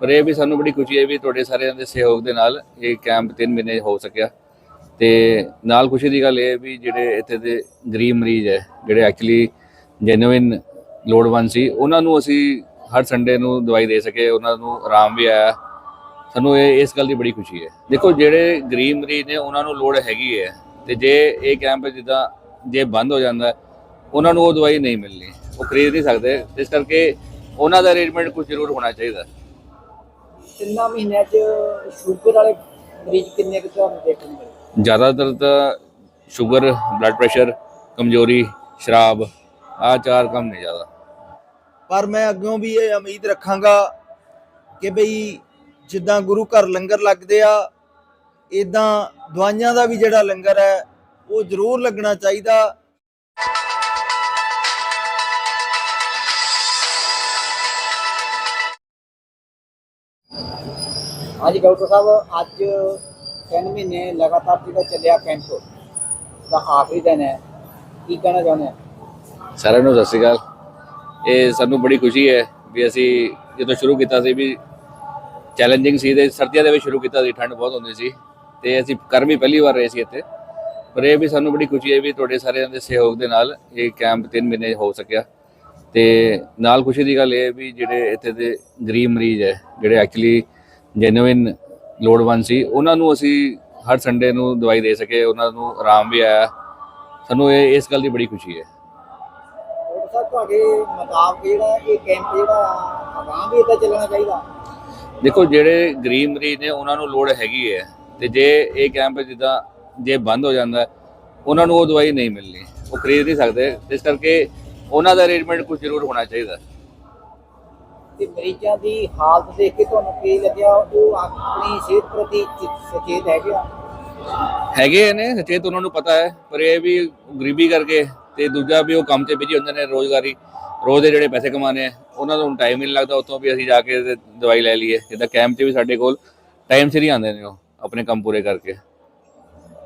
ਪਰ ਇਹ ਵੀ ਸਾਨੂੰ ਬੜੀ ਖੁਸ਼ੀ ਹੈ ਵੀ ਤੁਹਾਡੇ ਸਾਰਿਆਂ ਦੇ ਸਹਿਯੋਗ ਦੇ ਨਾਲ ਇਹ ਕੈਂਪ 3 ਮਹੀਨੇ ਹੋ ਸਕਿਆ। ਤੇ ਨਾਲ ਖੁਸ਼ੀ ਦੀ ਗੱਲ ਇਹ ਵੀ ਜਿਹੜੇ ਇੱਥੇ ਦੇ ਗਰੀਬ ਮਰੀਜ਼ ਹੈ, ਜਿਹੜੇ ਐਕਚੁਅਲੀ ਜੈਨੂਇਨ ਲੋੜਵੰਦ ਸੀ, ਉਹਨਾਂ ਨੂੰ ਅਸੀਂ ਹਰ ਸੰਡੇ ਨੂੰ ਦਵਾਈ ਦੇ ਸਕੇ, ਉਹਨਾਂ ਨੂੰ ਆਰਾਮ ਵੀ ਆਇਆ। ਸਾਨੂੰ ਇਹ, ਇਸ ਗੱਲ ਦੀ ਬੜੀ ਖੁਸ਼ੀ ਹੈ। ਦੇਖੋ, ਜਿਹੜੇ ਗਰੀਬ ਮਰੀਜ਼ ਨੇ, ਉਹਨਾਂ ਨੂੰ ਲੋੜ ਹੈਗੀ ਹੈ। ਤੇ ਜੇ ਇਹ ਕੈਂਪ ਜਿੱਦਾਂ ਜੇ ਬੰਦ ਹੋ ਜਾਂਦਾ, ਉਹਨਾਂ ਨੂੰ ਉਹ ਦਵਾਈ ਨਹੀਂ ਮਿਲਣੀ। ਉਹ ਖਰੀਦ ਨਹੀਂ ਸਕਦੇ। ਇਸ ਕਰਕੇ ਉਹਨਾਂ ਦਾ ਅਰੇਂਜਮੈਂਟ ਕੁਝ ਜ਼ਰੂਰ ਹੋਣਾ ਚਾਹੀਦਾ। ਤਿੰਨਾਂ ਮਹੀਨਿਆਂ 'ਚ ਸ਼ੂਗਰ ਵਾਲੇ ਮਰੀਜ਼ ਕਿੰਨੇ ਕੁ ਤੁਹਾਨੂੰ ਦੇਖਣ ਮਿਲੇ? ਜ਼ਿਆਦਾਤਰ ਤਾਂ ਸ਼ੂਗਰ ਬਲੱਡ ਪ੍ਰੈਸ਼ਰ ਕਮਜ਼ੋਰੀ ਸ਼ਰਾਬ ਆ ਚਾਰ ਕੰਮ ਨੇ ਜ਼ਿਆਦਾ। ਪਰ ਮੈਂ ਅੱਗੋਂ ਵੀ ਇਹ ਉਮੀਦ ਰੱਖਾਂਗਾ ਕਿ ਬਈ ਜਿੱਦਾਂ ਗੁਰੂ ਘਰ ਲੰਗਰ ਲੱਗਦੇ ਆ ਇਦਾਂ ਦਵਾਈਆਂ ਦਾ ਵੀ ਜਿਹੜਾ ਲੰਗਰ ਹੈ ਉਹ ਜ਼ਰੂਰ ਲੱਗਣਾ ਚਾਹੀਦਾ ਹਾਂਜੀ, ਡਾਕਟਰ ਸਾਹਿਬ, ਅੱਜ 3 ਮਹੀਨੇ ਲਗਾਤਾਰ ਜਿਹੜਾ ਚੱਲਿਆ ਕੈਂਪ ਦਾ ਆਖਰੀ ਦਿਨ ਹੈ। ਕੀ ਕਹਿਣਾ ਚਾਹੁੰਦੇ ਆ ਸਾਰਿਆਂ ਨੂੰ ਸਤਿ ਸ਼੍ਰੀ ਅਕਾਲ। ਇਹ ਸਾਨੂੰ ਬੜੀ ਖੁਸ਼ੀ ਹੈ ਵੀ ਅਸੀਂ ਜਦੋਂ ਸ਼ੁਰੂ ਕੀਤਾ ਸੀ ਵੀ ਚੈਲੰਜਿੰਗ ਸੀ ਤੇ ਸਰਦੀਆਂ ਦੇ ਵਿੱਚ ਸ਼ੁਰੂ ਕੀਤਾ ਸੀ, ਠੰਡ ਬਹੁਤ ਹੁੰਦੀ ਸੀ ਤੇ ਅਸੀਂ ਕਰ ਪਹਿਲੀ ਵਾਰ ਰਹੇ ਸੀ ਇੱਥੇ। ਪਰ ਇਹ ਵੀ ਸਾਨੂੰ ਬੜੀ ਖੁਸ਼ੀ ਹੈ ਵੀ ਤੁਹਾਡੇ ਸਾਰਿਆਂ ਦੇ ਸਹਿਯੋਗ ਦੇ ਨਾਲ ਇਹ ਕੈਂਪ 3 ਮਹੀਨੇ ਹੋ ਸਕਿਆ। ਤੇ ਨਾਲ ਖੁਸ਼ੀ ਦੀ ਗੱਲ ਇਹ ਵੀ ਜਿਹੜੇ ਇੱਥੇ ਦੇ ਗਰੀਬ ਮਰੀਜ਼ ਹੈ, ਜਿਹੜੇ ਐਕਚੁਅਲੀ ਜੈਨੂਇਨ ਲੋੜਵੰਦ ਸੀ। ਉਹਨਾਂ ਨੂੰ ਅਸੀਂ ਹਰ ਸੰਡੇ ਨੂੰ ਦਵਾਈ ਦੇ ਸਕੇ ਉਹਨਾਂ ਨੂੰ ਆਰਾਮ ਵੀ ਆਇਆ। ਸਾਨੂੰ ਇਹ ਇਸ ਗੱਲ ਦੀ ਬੜੀ ਖੁਸ਼ੀ ਹੈ। ਡਾਕਟਰ ਸਾਹਿਬ ਤੁਹਾਡੇ ਮੁਤਾਬਕ ਜਿਹੜਾ ਇਹ ਕੈਂਪ ਜਿਹੜਾ ਅਗਾਂਹ ਵੀ ਇਦਾਂ ਚੱਲਣਾ ਚਾਹੀਦਾ? ਦੇਖੋ ਜਿਹੜੇ ਗਰੀਬ ਮਰੀਜ਼ ਨੇ ਉਹਨਾਂ ਨੂੰ ਲੋੜ ਹੈਗੀ ਹੈ। ਤੇ ਜੇ ਇਹ ਕੈਂਪ ਜਿੱਦਾਂ ਜੇ ਬੰਦ ਹੋ ਜਾਂਦਾ ਉਹਨਾਂ ਨੂੰ ਉਹ ਦਵਾਈ ਨਹੀਂ ਮਿਲਣੀ। ਉਹ ਖਰੀਦ ਨਹੀਂ ਸਕਦੇ। ਇਸ ਕਰਕੇ ਉਹਨਾਂ ਦਾ ਅਰੇਂਜਮੈਂਟ ਕੁਝ ਜ਼ਰੂਰ ਹੋਣਾ ਚਾਹੀਦਾ। ਤੇ ਮਰੀਜ਼ਾਂ ਦੀ ਹਾਲਤ ਦੇਖ ਕੇ ਤੁਹਾਨੂੰ ਕੀ ਲੱਗਿਆ? ਉਹ ਆਪਣੀ ਸਿਹਤ ਪ੍ਰਤੀ ਸੁਚੇਤ ਹੈਗੇ ਆ? ਹੈਗੇ ਨੇ ਸਚੇਤ ਉਹਨਾਂ ਨੂੰ ਪਤਾ ਹੈ ਪਰ ਇਹ ਵੀ ਗਰੀਬੀ ਕਰਕੇ ਤੇ ਦੂਜਾ ਵੀ ਉਹ ਕੰਮ ਤੇ ਬਿਜ਼ੀ ਹੁੰਦੇ ਨੇ ਰੋਜ਼ਗਾਰੀ ਰੋਜ਼ ਦੇ ਜਿਹੜੇ ਪੈਸੇ ਕਮਾਣੇ ਆ ਉਹਨਾਂ ਨੂੰ ਟਾਈਮ ਹੀ ਨਹੀਂ ਲੱਗਦਾ ਉੱਥੋਂ ਵੀ ਅਸੀਂ ਜਾ ਕੇ ਦਵਾਈ ਲੈ ਲਈਏ। ਜਿੱਦਾਂ ਕੈਂਪ 'ਚ ਵੀ ਸਾਡੇ ਕੋਲ ਟਾਈਮ ਸਿਰ ਹੀ ਆਉਂਦੇ ਨੇ ਉਹ ਆਪਣੇ ਕੰਮ ਪੂਰੇ ਕਰਕੇ।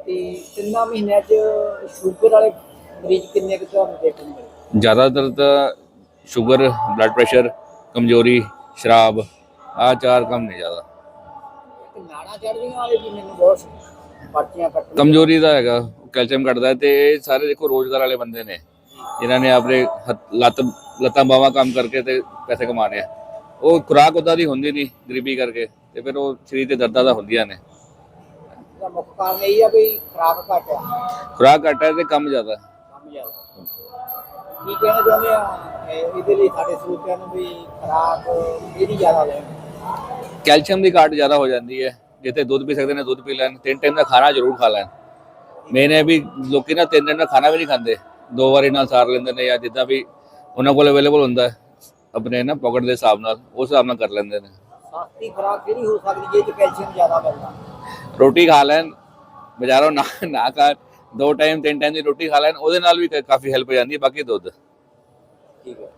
ਤੇ ਤਿੰਨਾਂ ਮਹੀਨਿਆਂ 'ਚ ਸ਼ੂਗਰ ਵਾਲੇ ਮਰੀਜ਼ ਕਿੰਨੇ ਕੁ ਤੁਹਾਨੂੰ ਦੇਖਣ ਮਿਲੇ? ਜ਼ਿਆਦਾਤਰ ਤਾਂ ਸ਼ੂਗਰ ਬਲੱਡ ਪ੍ਰੈਸ਼ਰ ਕਮਜ਼ੋਰੀ ਸ਼ਰਾਬ ਆ ਚਾਰ ਕੰਮ ਨੇ ਜ਼ਿਆਦਾ। ਨਾੜਾਂ ਚੜ੍ਹਦੀਆਂ ਵਾਲੇ ਵੀ ਮੈਨੂੰ ਬਹੁਤ ਪਰਚੀਆਂ ਕੱਟਣ ਕਮਜ਼ੋਰੀ ਦਾ ਹੈਗਾ ਕੈਲਸ਼ੀਅਮ ਘਟਦਾ ਤੇ ਇਹ ਸਾਰੇ ਦੇਖੋ ਰੋਜ਼ਗਾਰ ਵਾਲੇ ਬੰਦੇ ਨੇ। ਜਿਨ੍ਹਾਂ ਨੇ ਆਪਣੇ ਲੱਤ ਲੱਤਾਂ ਬਾਹਾਂ ਕੰਮ ਕਰਕੇ ਤੇ ਪੈਸੇ ਕਮਾਣੇ ਆ। ਉਹ ਖੁਰਾਕ ਉਦਾਂ ਦੀ ਹੁੰਦੀ ਨਹੀਂ ਗਰੀਬੀ ਕਰਕੇ ਤੇ ਫਿਰ ਉਹ ਸਰੀਰ ਤੇ ਦਰਦਾਂ ਦਾ ਹੁੰਦੀਆਂ ਨੇ। ਮੁੱਖ ਕਾਰਨ ਇਹ ਆ ਵੀ ਖਰਾਬ ਘੱਟ ਆ। ਖੁਰਾਕ ਘੱਟ ਹੈ ਤੇ ਕੰਮ ਜ਼ਿਆਦਾ। ਕੰਮ ਜ਼ਿਆਦਾ। ਕੀ ਕਹਿਣਾ ਚਾਹੁੰਦੇ ਆ? ਇਹ- ਇਹਦੇ ਲਈ ਸਾਡੇ ਸਰੋਤਿਆਂ ਨੂੰ ਵੀ ਖਰਾਬ ਇਹਦੀ ਜ਼ਿਆਦਾ ਲੈਣ ਕੈਲਸ਼ੀਅਮ ਦੀ ਘਾਟ ਜ਼ਿਆਦਾ ਹੋ ਜਾਂਦੀ ਹੈ। ਜਿੱਥੇ ਦੁੱਧ ਪੀ ਸਕਦੇ ਨੇ ਦੁੱਧ ਪੀ ਲੈਣ। ਤਿੰਨ ਟਾਈਮ ਦਾ ਖਾਣਾ ਜ਼ਰੂਰ ਖਾ ਲੈਣ। ਮੇਨ ਵੀ ਲੋਕੀ ਨਾ ਤਿੰਨ ਟਾਈਮ ਦਾ ਖਾਣਾ ਵੀ ਨਹੀਂ ਖਾਂਦੇ। ਦੋ ਵਾਰੀ ਨਾਲ ਸਾਰ ਲੈਂਦੇ ਨੇ ਜਾਂ ਜਿੱਦਾਂ ਵੀ ਉਹਨਾਂ ਕੋਲ ਅਵੇਲੇਬਲ ਹੁੰਦਾ ਹੈ ਆਪਣੇ ਨਾ ਪਾਕਟ ਦੇ ਹਿਸਾਬ ਨਾਲ ਉਸ ਹਿਸਾਬ ਨਾਲ ਕਰ ਲੈਂਦੇ ਨੇ। ਸਸਤੀ ਖੁਰਾਕ ਕਿਹੜੀ ਹੋ ਸਕਦੀ ਜੇ ਚ ਕੈਲਸ਼ੀਅਮ ਜ਼ਿਆਦਾ ਮਿਲਦਾ? ਰੋਟੀ ਖਾ ਲੈਣ ਬਾਜ਼ਾਰੋਂ ਨਾ ਨਾ ਖਾ ਦੋ ਟਾਈਮ ਤਿੰਨ ਟਾਈਮ ਦੀ ਰੋਟੀ ਖਾ ਲੈਣ ਉਹਦੇ ਨਾਲ ਵੀ ਕਾਫੀ ਹੈਲਪ ਹੋ ਜਾਂਦੀ ਹੈ ਬਾਕੀ ਦੁੱਧ। ਠੀਕ ਹੈ।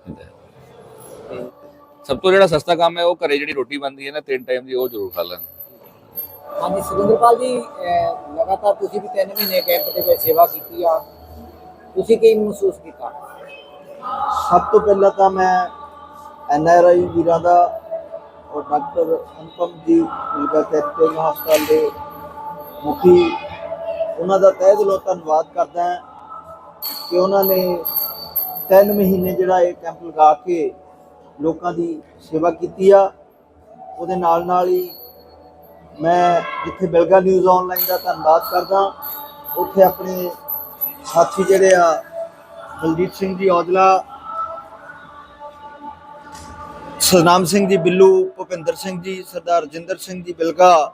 ਤੇ ਸਭ ਤੋਂ ਜਿਹੜਾ ਸਸਤਾ ਕੰਮ ਹੈ ਉਹ ਘਰੇ ਜਿਹੜੀ ਰੋਟੀ ਬਣਦੀ ਹੈ ਨਾ ਤਿੰਨ ਟਾਈਮ ਦੀ ਉਹ ਜ਼ਰੂਰ ਖਾ ਲੈਣ। ਹਾਂਜੀ ਸੁਰਿੰਦਰਪਾਲ ਜੀ ਲਗਾਤਾਰ ਤੁਸੀਂ ਵੀ 3 ਮਹੀਨੇ ਕੈਂਪ ਦੇ ਵਿੱਚ ਸੇਵਾ ਕੀਤੀ ਆ। ਤੁਸੀਂ ਕੀ ਮਹਿਸੂਸ ਕੀਤਾ? ਸਭ ਤੋਂ ਪਹਿਲਾਂ ਤਾਂ ਮੈਂ ਐਨ ਆਰ ਆਈ ਵੀਰਾਂ ਦਾ ਔਰ ਡਾਕਟਰ ਅਨੁਪਮ ਜੀ ਮਿਲਗਾ ਚੈਰੀਟੇਬਲ ਹਸਪਤਾਲ ਦੇ ਮੁਖੀ ਉਹਨਾਂ ਦਾ ਤਹਿ ਦਿਲੋਂ ਧੰਨਵਾਦ ਕਰਦਾ ਹਾਂ ਕਿ ਉਹਨਾਂ ਨੇ 3 ਮਹੀਨੇ ਜਿਹੜਾ ਇਹ ਕੈਂਪ ਲਗਾ ਕੇ ਲੋਕਾਂ ਦੀ ਸੇਵਾ ਕੀਤੀ ਆ। ਉਹਦੇ ਨਾਲ ਨਾਲ ਹੀ ਮੈਂ ਜਿੱਥੇ ਬਿਲਗਾ ਨਿਊਜ਼ ਆਨਲਾਈਨ ਦਾ ਧੰਨਵਾਦ ਕਰਦਾ ਉੱਥੇ ਆਪਣੇ ਸਾਥੀ ਜਿਹੜੇ ਆ, ਬਲਜੀਤ ਸਿੰਘ ਜੀ ਔਜਲਾ ਸਤਨਾਮ ਸਿੰਘ ਜੀ ਬਿੱਲੂ, ਭੁਪਿੰਦਰ ਸਿੰਘ ਜੀ, ਸਰਦਾਰ ਰਜਿੰਦਰ ਸਿੰਘ ਜੀ ਬਿਲਗਾ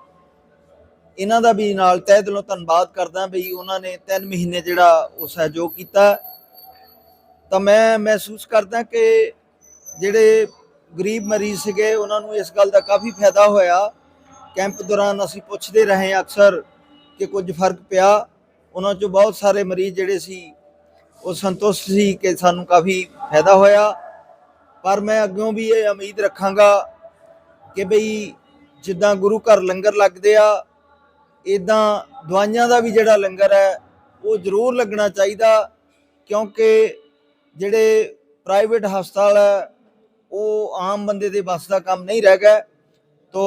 ਇਹਨਾਂ ਦਾ ਵੀ ਨਾਲ ਤਹਿ ਦਿਲੋਂ ਧੰਨਵਾਦ ਕਰਦਾ ਵੀ ਉਹਨਾਂ ਨੇ 3 ਮਹੀਨੇ ਜਿਹੜਾ ਉਹ ਸਹਿਯੋਗ ਕੀਤਾ। ਤਾਂ ਮੈਂ ਮਹਿਸੂਸ ਕਰਦਾ ਕਿ ਜਿਹੜੇ ਗਰੀਬ ਮਰੀਜ਼ ਸੀਗੇ, ਉਹਨਾਂ ਨੂੰ ਇਸ ਗੱਲ ਦਾ ਕਾਫੀ ਫਾਇਦਾ ਹੋਇਆ। ਕੈਂਪ ਦੌਰਾਨ ਅਸੀਂ ਪੁੱਛਦੇ ਰਹੇ ਅਕਸਰ ਕਿ ਕੁਝ ਫ਼ਰਕ ਪਿਆ। ਉਹਨਾਂ ਚੋਂ ਬਹੁਤ ਸਾਰੇ ਮਰੀਜ਼ ਜਿਹੜੇ ਸੀ, ਉਹ ਸੰਤੁਸ਼ਟ ਸੀ ਕਿ ਸਾਨੂੰ ਕਾਫੀ ਫਾਇਦਾ ਹੋਇਆ। ਪਰ ਮੈਂ ਅੱਗੋਂ ਵੀ ਇਹ ਉਮੀਦ ਰੱਖਾਂਗਾ ਕਿ ਬਈ ਜਿੱਦਾਂ ਗੁਰੂ ਘਰ ਲੰਗਰ ਲੱਗਦੇ ਆ ਇਦਾਂ ਦਵਾਈਆਂ ਦਾ ਵੀ ਜਿਹੜਾ ਲੰਗਰ ਹੈ, ਉਹ ਜ਼ਰੂਰ ਲੱਗਣਾ ਚਾਹੀਦਾ, ਕਿਉਂਕਿ ਜਿਹੜੇ ਪ੍ਰਾਈਵੇਟ ਹਸਪਤਾਲ ਹੈ, ਉਹ ਆਮ ਬੰਦੇ ਦੇ ਵੱਸ ਦਾ ਕੰਮ ਨਹੀਂ ਰਹਿ ਗਿਆ। ਤੋ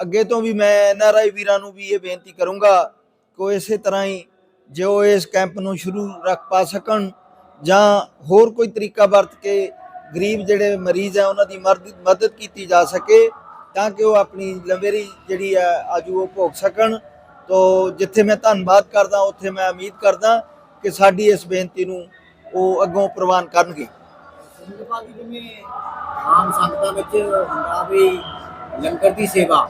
ਅੱਗੇ ਤੋਂ ਵੀ ਮੈਂ ਐਨਆਰਆਈ ਵੀਰਾਂ ਨੂੰ ਵੀ ਇਹ ਬੇਨਤੀ ਕਰੂੰਗਾ ਕਿ ਉਹ ਇਸੇ ਤਰ੍ਹਾਂ ਹੀ ਜੋ ਇਸ ਕੈਂਪ ਨੂੰ ਸ਼ੁਰੂ ਰੱਖ ਪਾ ਸਕਣ ਜਾਂ ਹੋਰ ਕੋਈ ਤਰੀਕਾ ਵਰਤ ਕੇ ਗਰੀਬ ਜਿਹੜੇ ਮਰੀਜ਼ ਆ ਉਹਨਾਂ ਦੀ ਮਰਦ- ਮਦਦ ਕੀਤੀ ਜਾ ਸਕੇ। ਤਾਂ ਕਿ ਉਹ ਆਪਣੀ ਲੰਬੇਰੀ ਜਿਹੜੀ ਹੈ ਆਜੂ ਉਹ ਭੋਗ ਸਕਣ ਤੋ ਜਿੱਥੇ ਮੈਂ ਧੰਨਵਾਦ ਕਰਦਾ ਉੱਥੇ ਮੈਂ ਉਮੀਦ ਕਰਦਾ ਕਿ ਸਾਡੀ ਇਸ ਬੇਨਤੀ ਨੂੰ ਉਹ ਅੱਗੋਂ ਪ੍ਰਵਾਨ ਕਰਨਗੇ ਸਿੰਧਪਾਲ ਜੀ ਜਿਵੇਂ ਆਮ ਸੰਗਤਾਂ ਵਿੱਚ ਹੁੰਦਾ ਵੀ ਲੰਗਰ ਦੀ ਸੇਵਾ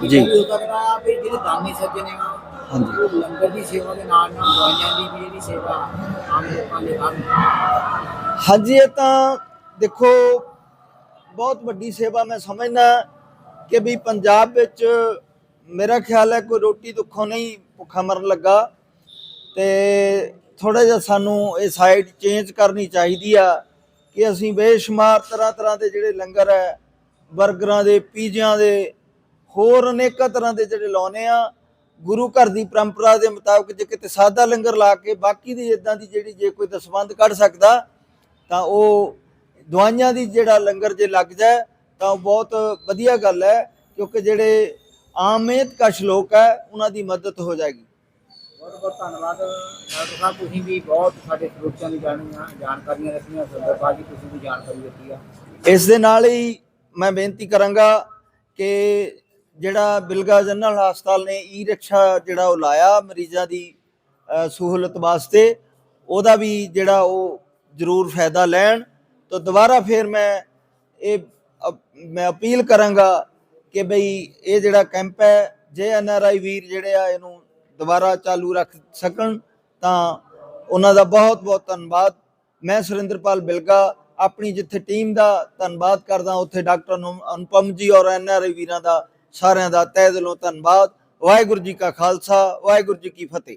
ਜੀ। ਜੀ ਹੋ ਸਕਦਾ ਆ ਵੀ ਜਿਹੜੇ ਦਾਨੀ ਸੱਜਣੇ ਆ ਹਾਂਜੀ। ਉਹ ਲੰਗਰ ਦੀ ਸੇਵਾ ਦੇ ਨਾਲ ਨਾਲ ਦਵਾਈਆਂ ਦੀ ਵੀ ਜਿਹੜੀ ਸੇਵਾ ਆਮ ਲੋਕਾਂ ਦੇ ਕਰਨ ਹਾਂਜੀ ਇਹ ਤਾਂ ਦੇਖੋ ਬਹੁਤ ਵੱਡੀ ਸੇਵਾ ਮੈਂ ਸਮਝਦਾ ਕਿ ਵੀ ਪੰਜਾਬ ਵਿੱਚ ਮੇਰਾ ਖਿਆਲ ਹੈ ਕੋਈ ਰੋਟੀ ਦੁੱਖੋਂ ਨਹੀਂ ਭੁੱਖਾ ਮਰਨ ਲੱਗਾ ਤੇ ਥੋੜਾ ਜਿਹਾ ਸਾਨੂੰ ਇਹ ਸਾਈਡ ਚੇਂਜ ਕਰਨੀ ਚਾਹੀਦੀ ਆ ਕਿ ਅਸੀਂ ਬੇਸ਼ੁਮਾਰ ਤਰ੍ਹਾਂ ਤਰ੍ਹਾਂ ਦੇ ਜਿਹੜੇ ਲੰਗਰ ਹੈ 버ਗਰਾਂ ਦੇ, ਪੀਜ਼ਿਆਂ ਦੇ, ਹੋਰ ਅਨੇਕਾਂ ਤਰ੍ਹਾਂ ਦੇ ਜਿਹੜੇ ਲਾਉਨੇ ਆ, ਗੁਰੂ ਘਰ ਦੀ ਪਰੰਪਰਾ ਦੇ ਮੁਤਾਬਕ ਜੇ ਕਿਤੇ ਸਾਦਾ ਲੰਗਰ ਲਾ ਕੇ ਬਾਕੀ ਦੀ ਇਦਾਂ ਦੀ ਜਿਹੜੀ ਜੇ ਕੋਈ ਦਸਵੰਦ ਕੱਢ ਸਕਦਾ ਤਾਂ ਉਹ ਦਵਾਈਆਂ ਦੀ ਜਿਹੜਾ ਲੰਗਰ ਜੇ ਲੱਗ ਜਾਏ ਤਾਂ ਉਹ ਬਹੁਤ ਵਧੀਆ ਗੱਲ ਹੈ ਕਿਉਂਕਿ ਜਿਹੜੇ ਆਮ ਮਿਹਨਤ ਕਸ਼ ਲੋਕ ਹੈ ਉਹਨਾਂ ਦੀ ਮਦਦ ਹੋ ਜਾਏਗੀ। ਬਹੁਤ ਬਹੁਤ ਧੰਨਵਾਦ। ਡਾਕਟਰ ਸਾਹਿਬ ਤੁਸੀਂ ਵੀ ਬਹੁਤ ਸਾਡੇ ਸਰੋਤਿਆਂ ਦੀ ਜਾਣੀਆਂ ਜਾਣਕਾਰੀਆਂ ਦਿੱਤੀਆਂ ਸਿੰਧਪਾਲ ਜੀ ਤੁਸੀਂ ਵੀ ਜਾਣਕਾਰੀ ਦਿੱਤੀ ਆ। ਇਸ ਦੇ ਨਾਲ ਹੀ ਮੈਂ ਬੇਨਤੀ ਕਰਾਂਗਾ ਕਿ ਜਿਹੜਾ ਬਿਲਗਾ ਜਨਰਲ ਹਸਪਤਾਲ ਨੇ ਈ ਰਿਕਸ਼ਾ ਜਿਹੜਾ ਉਹ ਲਾਇਆ ਮਰੀਜ਼ਾਂ ਦੀ ਸਹੂਲਤ ਵਾਸਤੇ ਉਹਦਾ ਵੀ ਜਿਹੜਾ ਉਹ ਜ਼ਰੂਰ ਫਾਇਦਾ ਲੈਣ। ਤਾਂ ਦੁਬਾਰਾ ਫਿਰ ਮੈਂ ਇਹ ਮੈਂ ਅਪੀਲ ਕਰਾਂਗਾ ਕਿ ਬਈ ਇਹ ਜਿਹੜਾ ਕੈਂਪ ਹੈ, ਜੇ ਐਨ ਆਰ ਆਈ ਵੀਰ ਜਿਹੜੇ ਆ ਇਹਨੂੰ ਦੁਬਾਰਾ ਚਾਲੂ ਰੱਖ ਸਕਣ, ਤਾਂ ਉਹਨਾਂ ਦਾ ਬਹੁਤ ਬਹੁਤ ਧੰਨਵਾਦ। ਮੈਂ ਸੁਰਿੰਦਰਪਾਲ ਬਿਲਗਾ, ਆਪਣੀ ਜਿੱਥੇ ਟੀਮ ਦਾ ਧੰਨਵਾਦ ਕਰਦਾ, ਉੱਥੇ ਡਾਕਟਰ ਅਨੁ- ਅਨੁਪਮ ਜੀ ਔਰ ਐਨ ਆਰ ਆਈ ਵੀਰਾਂ ਦਾ ਸਾਰਿਆਂ ਦਾ ਤਹਿ ਦਿਲੋਂ ਧੰਨਵਾਦ। ਵਾਹਿਗੁਰੂ ਜੀ ਕਾ ਖਾਲਸਾ, ਵਾਹਿਗੁਰੂ ਜੀ ਕੀ ਫਤਿਹ।